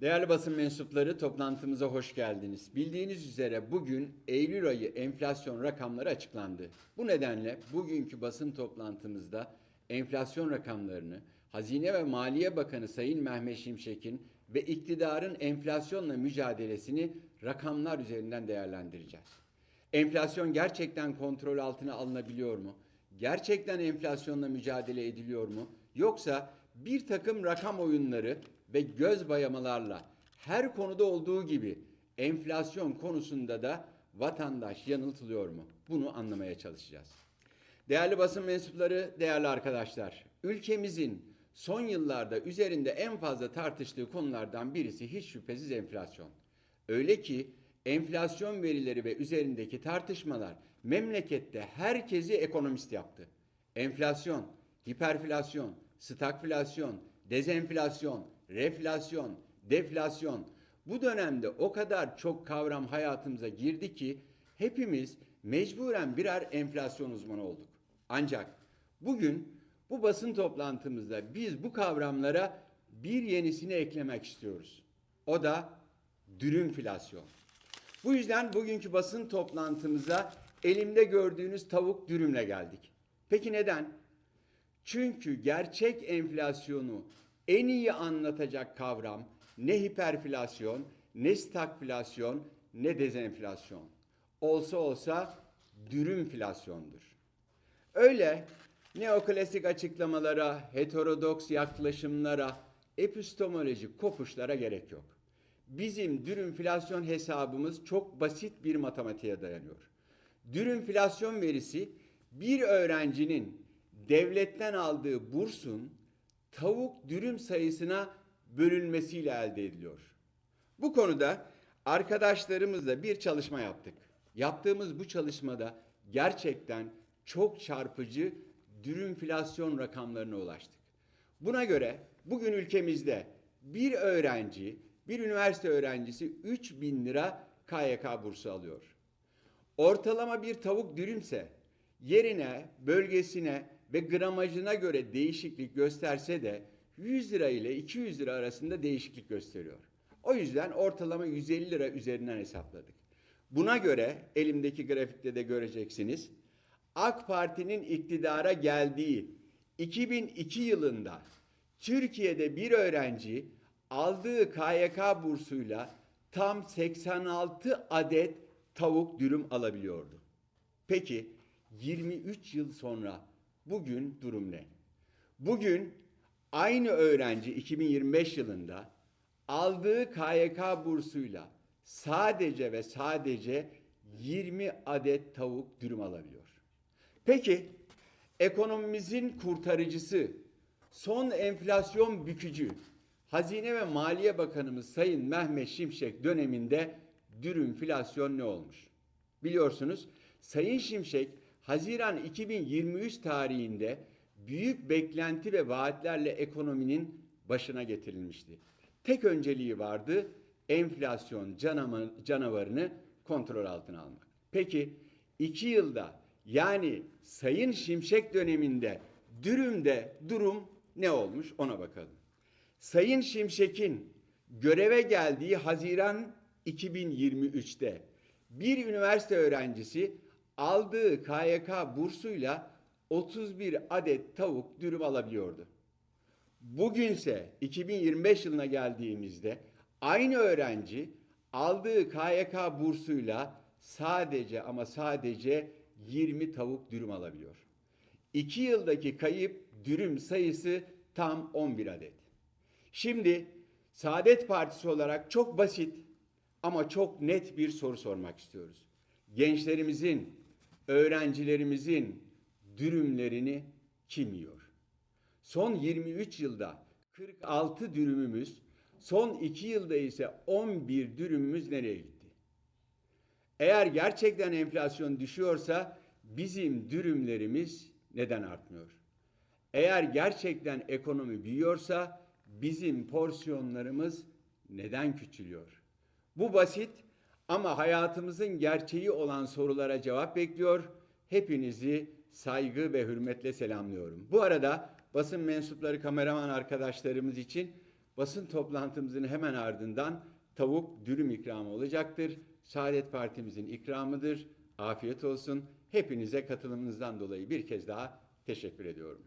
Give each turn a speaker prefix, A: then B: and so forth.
A: Değerli basın mensupları toplantımıza hoş geldiniz. Bildiğiniz üzere bugün Eylül ayı enflasyon rakamları açıklandı. Bu nedenle bugünkü basın toplantımızda enflasyon rakamlarını Hazine ve Maliye Bakanı Sayın Mehmet Şimşek'in ve iktidarın enflasyonla mücadelesini rakamlar üzerinden değerlendireceğiz. Enflasyon gerçekten kontrol altına alınabiliyor mu? Gerçekten enflasyonla mücadele ediliyor mu? Yoksa bir takım rakam oyunları ve göz bayamalarla her konuda olduğu gibi enflasyon konusunda da vatandaş yanıltılıyor mu? Bunu anlamaya çalışacağız. Değerli basın mensupları, değerli arkadaşlar, ülkemizin son yıllarda üzerinde en fazla tartıştığı konulardan birisi hiç şüphesiz enflasyon. Öyle ki enflasyon verileri ve üzerindeki tartışmalar memlekette herkesi ekonomist yaptı. Enflasyon, hiperflasyon, stagflasyon, dezenflasyon, reflasyon, deflasyon bu dönemde o kadar çok kavram hayatımıza girdi ki hepimiz mecburen birer enflasyon uzmanı olduk. Ancak bugün bu basın toplantımızda biz bu kavramlara bir yenisini eklemek istiyoruz. O da dürümflasyon. Bu yüzden bugünkü basın toplantımıza elimde gördüğünüz tavuk dürümle geldik. Peki neden? Çünkü gerçek enflasyonu en iyi anlatacak kavram ne hiperflasyon, ne stagflasyon, ne dezenflasyon. Olsa olsa dürümflasyondur. Öyle neoklasik açıklamalara, heterodoks yaklaşımlara, epistemolojik kopuşlara gerek yok. Bizim dürümflasyon hesabımız çok basit bir matematiğe dayanıyor. Dürümflasyon verisi bir öğrencinin devletten aldığı bursun tavuk dürüm sayısına bölünmesiyle elde ediliyor. Bu konuda arkadaşlarımızla bir çalışma yaptık. Yaptığımız bu çalışmada gerçekten çok çarpıcı dürümflasyon rakamlarına ulaştık. Buna göre bugün ülkemizde bir öğrenci, bir üniversite öğrencisi 3000 lira KYK bursu alıyor. Ortalama bir tavuk dürümse yerine, bölgesine ve gramajına göre değişiklik gösterse de 100 lira ile 200 lira arasında değişiklik gösteriyor. O yüzden ortalama 150 lira üzerinden hesapladık. Buna göre elimdeki grafikte de göreceksiniz. AK Parti'nin iktidara geldiği 2002 yılında Türkiye'de bir öğrenci aldığı KYK bursuyla tam 86 adet tavuk dürüm alabiliyordu. Peki 23 yıl sonra bugün durum ne? Bugün aynı öğrenci 2025 yılında aldığı KYK bursuyla sadece ve sadece 20 adet tavuk dürüm alabiliyor. Peki ekonomimizin kurtarıcısı, son enflasyon bükücü Hazine ve Maliye Bakanımız Sayın Mehmet Şimşek döneminde dürümflasyon ne olmuş? Biliyorsunuz Sayın Şimşek Haziran 2023 tarihinde büyük beklenti ve vaatlerle ekonominin başına getirilmişti. Tek önceliği vardı enflasyon canavarını kontrol altına almak. Peki iki yılda yani Sayın Şimşek döneminde dürümde durum ne olmuş ona bakalım. Sayın Şimşek'in göreve geldiği Haziran 2023'te bir üniversite öğrencisi aldığı KYK bursuyla 31 adet tavuk dürüm alabiliyordu. Bugünse 2025 yılına geldiğimizde aynı öğrenci aldığı KYK bursuyla sadece ama sadece 20 tavuk dürüm alabiliyor. 2 yıldaki kayıp dürüm sayısı tam 11 adet. Şimdi Saadet Partisi olarak çok basit ama çok net bir soru sormak istiyoruz. Gençlerimizin, öğrencilerimizin dürümlerini kim yiyor? Son 23 yılda 46 dürümümüz, son 2 yılda ise 11 dürümümüz nereye gitti? Eğer gerçekten enflasyon düşüyorsa bizim dürümlerimiz neden artmıyor? Eğer gerçekten ekonomi büyüyorsa bizim porsiyonlarımız neden küçülüyor? Bu basit ama hayatımızın gerçeği olan sorulara cevap bekliyor. Hepinizi saygı ve hürmetle selamlıyorum. Bu arada basın mensupları kameraman arkadaşlarımız için Basın toplantımızın hemen ardından tavuk dürüm ikramı olacaktır. Saadet Partimizin ikramıdır. Afiyet olsun. Hepinize katılımınızdan dolayı bir kez daha teşekkür ediyorum.